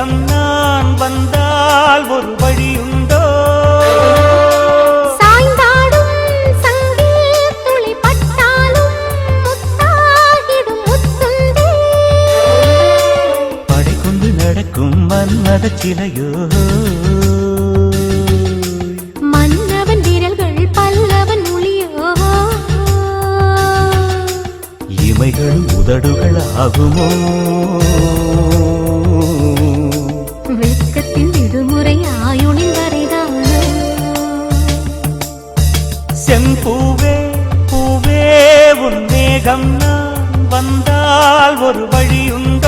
மேகம் நான் வந்தால் ஒரு வழியுண்டோ? சாய்ந்தாடும் சங்கில் துளி பட்டாலும் முத்தாகிடும் முத்துண்டே படை கொண்டு நடக்கும் மன்மத சிலையோ? மன்னவன் விரல்கள் பல்லவன் மொழியோ இமைகள் உதடுகள் ஆகுமோ விடுமுறை ஆயுளின் வரைதானோ செம்பூவே பூவே உன் மேகம் நான் வந்தால் ஒரு வழியுண்டோ?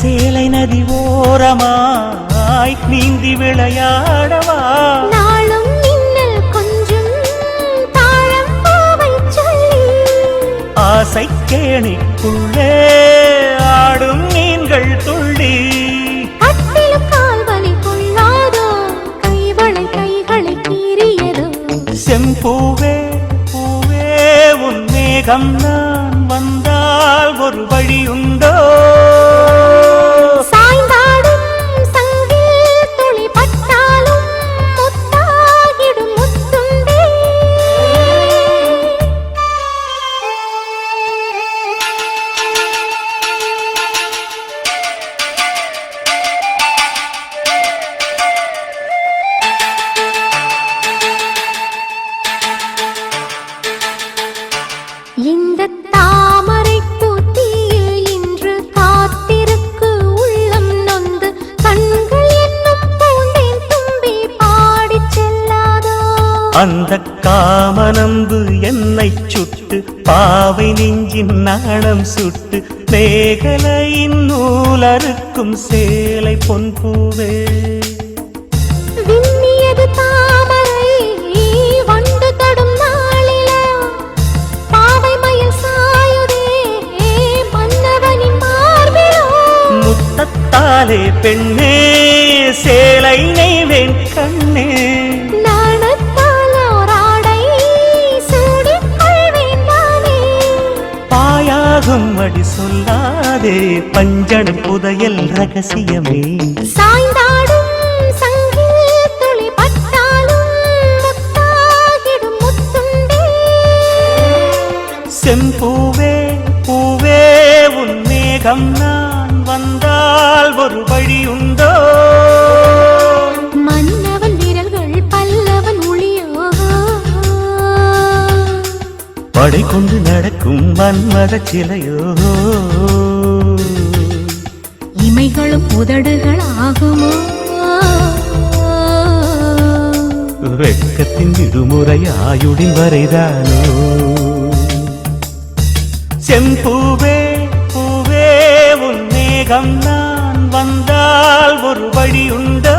சேலை நதி ஓரமாய் நீந்தி விளையாடவா? நாளும் மின்னல் கொஞ்சும் தாழம் பூவைச் சொல்லி. ஆசை கேணிக்குள்ளே ஆடும் மீன்கள் துள்ளி. செம்பூவே பூவே உன் மேகம் நான் வந்தால் ஒரு வழியுண்டோ? இந்த தாமரை பூத்தியில் இன்று காத்திருக்கு உள்ளம் நொந்து கண்கள் என்னும் பூந்தேன் தும்பி பாடிச் செல்லாதோ? அந்த காமனம்பு என்னை சுட்டு பாவை நெஞ்சின் நாணம் சுட்டு மேகலையின் நூலறுக்கும் சேலை பொன் முத்தத்தாலே பெண்ணே சேலை நெய்வேன் கண்ணே நானே. பாயாகும் அடி சொல்லாதே பஞ்சணம் புதையல் ரகசியமே சாய்ந்தாடும். செம்பூவே பூவே உன் மேகம் நான் வந்தால் ஒரு வழியுண்டோ மன்னவன் விரல்கள் பல்லவன் ஒளியோ? படை கொண்டு நடக்கும் மன்மத சிலையோ? இமைகளும் உதடுகள் ஆகுமோ வெட்கத்தின் விடுமுறை ஆயுடின் வரைதானோ? செம்பூவே பூவே நான் வந்தால் ஒரு வழி உண்டு